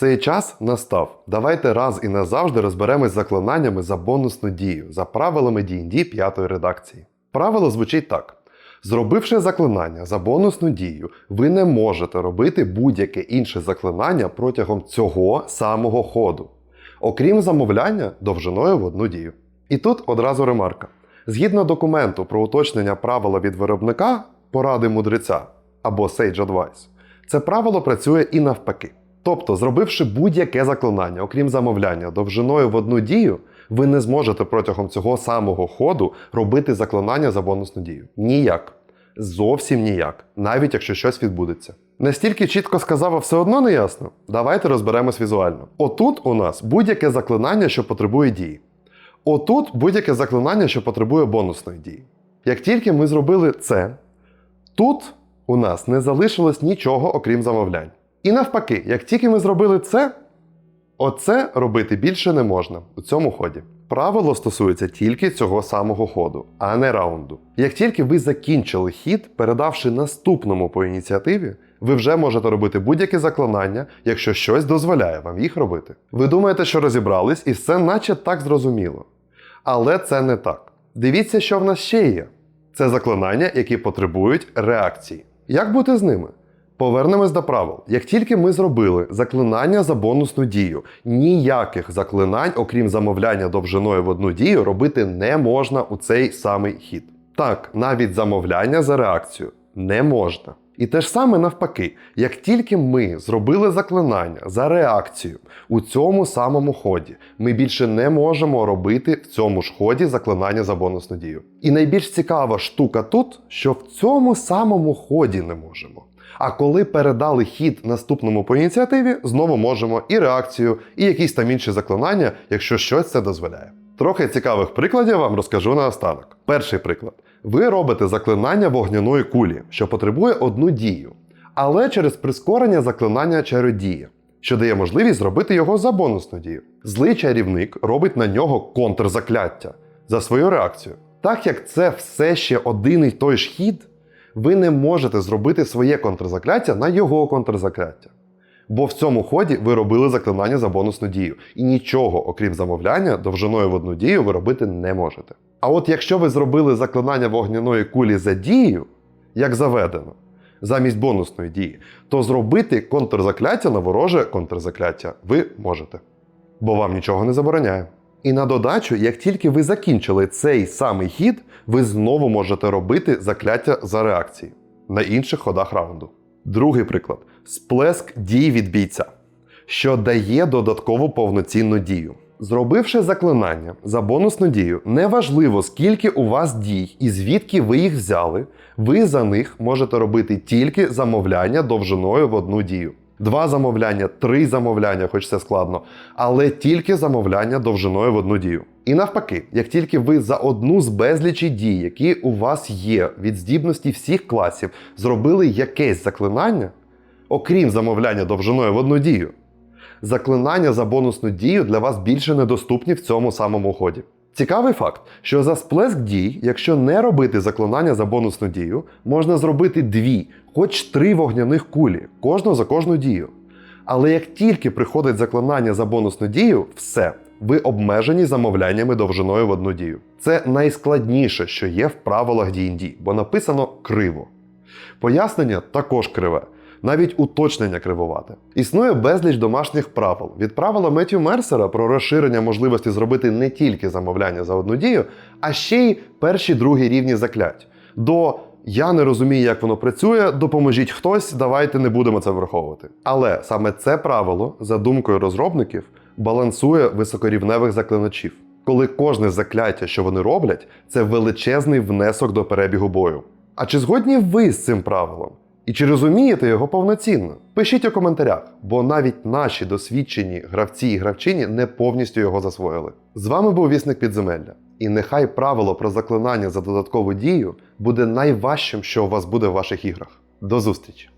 Цей час настав. Давайте раз і назавжди розберемось з заклинаннями за бонусну дію, за правилами D&D п'ятої редакції. Правило звучить так: зробивши заклинання за бонусну дію, ви не можете робити будь-яке інше заклинання протягом цього самого ходу, окрім замовляння довжиною в одну дію. І тут одразу ремарка. Згідно документу про уточнення правила від виробника поради мудреця або Sage Advice, це правило працює і навпаки. Тобто, зробивши будь-яке заклинання, окрім замовляння, довжиною в одну дію, ви не зможете протягом цього самого ходу робити заклинання за бонусну дію. Ніяк. Зовсім ніяк, навіть якщо щось відбудеться. Настільки чітко сказав, а все одно не ясно. Давайте розберемось візуально. Отут у нас будь-яке заклинання, що потребує дії. Отут будь-яке заклинання, що потребує бонусної дії. Як тільки ми зробили це, тут у нас не залишилось нічого окрім замовлянь. І навпаки, як тільки ми зробили це, оце робити більше не можна у цьому ході. Правило стосується тільки цього самого ходу, а не раунду. Як тільки ви закінчили хід, передавши наступному по ініціативі, ви вже можете робити будь-яке заклинання, якщо щось дозволяє вам їх робити. Ви думаєте, що розібрались, і все наче так зрозуміло. Але це не так. Дивіться, що в нас ще є. Це заклинання, які потребують реакції. Як бути з ними? Повернемось до правил. Як тільки ми зробили заклинання за бонусну дію, ніяких заклинань, окрім замовляння довжиною в одну дію, робити не можна у цей самий хід. Так, навіть замовляння за реакцію не можна. І те ж саме навпаки, як тільки ми зробили заклинання за реакцію у цьому самому ході, ми більше не можемо робити в цьому ж ході заклинання за бонусну дію. І найбільш цікава штука тут, що в цьому самому ході не можемо. А коли передали хід наступному по ініціативі, знову можемо і реакцію, і якісь там інші заклинання, якщо щось це дозволяє. Трохи цікавих прикладів вам розкажу наостанок. Перший приклад. Ви робите заклинання вогняної кулі, що потребує одну дію, але через прискорення заклинання чародія, що дає можливість зробити його за бонусну дію. Злий чарівник робить на нього контрзакляття за свою реакцію. Так як це все ще один і той ж хід, ви не можете зробити своє контрзакляття на його контрзакляття. Бо в цьому ході ви робили заклинання за бонусну дію, і нічого, окрім замовляння, довжиною в одну дію ви робити не можете. А от якщо ви зробили заклинання вогняної кулі за дію, як заведено, замість бонусної дії, то зробити контрзакляття на вороже контрзакляття ви можете. Бо вам нічого не забороняє. І на додачу, як тільки ви закінчили цей самий хід, ви знову можете робити закляття за реакції на інших ходах раунду. Другий приклад: сплеск дій від бійця, що дає додаткову повноцінну дію. Зробивши заклинання за бонусну дію, неважливо скільки у вас дій і звідки ви їх взяли, ви за них можете робити тільки замовляння довжиною в одну дію. Два замовляння, три замовляння, хоч це складно, але тільки замовляння довжиною в одну дію. І навпаки, як тільки ви за одну з безлічі дій, які у вас є від здібності всіх класів, зробили якесь заклинання, окрім замовляння довжиною в одну дію, заклинання за бонусну дію для вас більше недоступні в цьому самому ході. Цікавий факт, що за сплеск дій, якщо не робити заклинання за бонусну дію, можна зробити дві, хоч три вогняних кулі, кожну за кожну дію. Але як тільки приходить заклинання за бонусну дію, все, ви обмежені замовляннями довжиною в одну дію. Це найскладніше, що є в правилах D&D, бо написано криво. Пояснення також криве, навіть уточнення кривувате. Існує безліч домашніх правил. Від правила Меттю Мерсера про розширення можливості зробити не тільки замовляння за одну дію, а ще й перші другі рівні заклять. До я не розумію, як воно працює, допоможіть хтось, давайте не будемо це враховувати. Але саме це правило, за думкою розробників, балансує високорівневих заклиначів, коли кожне закляття, що вони роблять, це величезний внесок до перебігу бою. А чи згодні ви з цим правилом? І чи розумієте його повноцінно? Пишіть у коментарях, бо навіть наші досвідчені гравці і гравчині не повністю його засвоїли. З вами був вісник підземелля. І нехай правило про заклинання за додаткову дію буде найважчим, що у вас буде в ваших іграх. До зустрічі!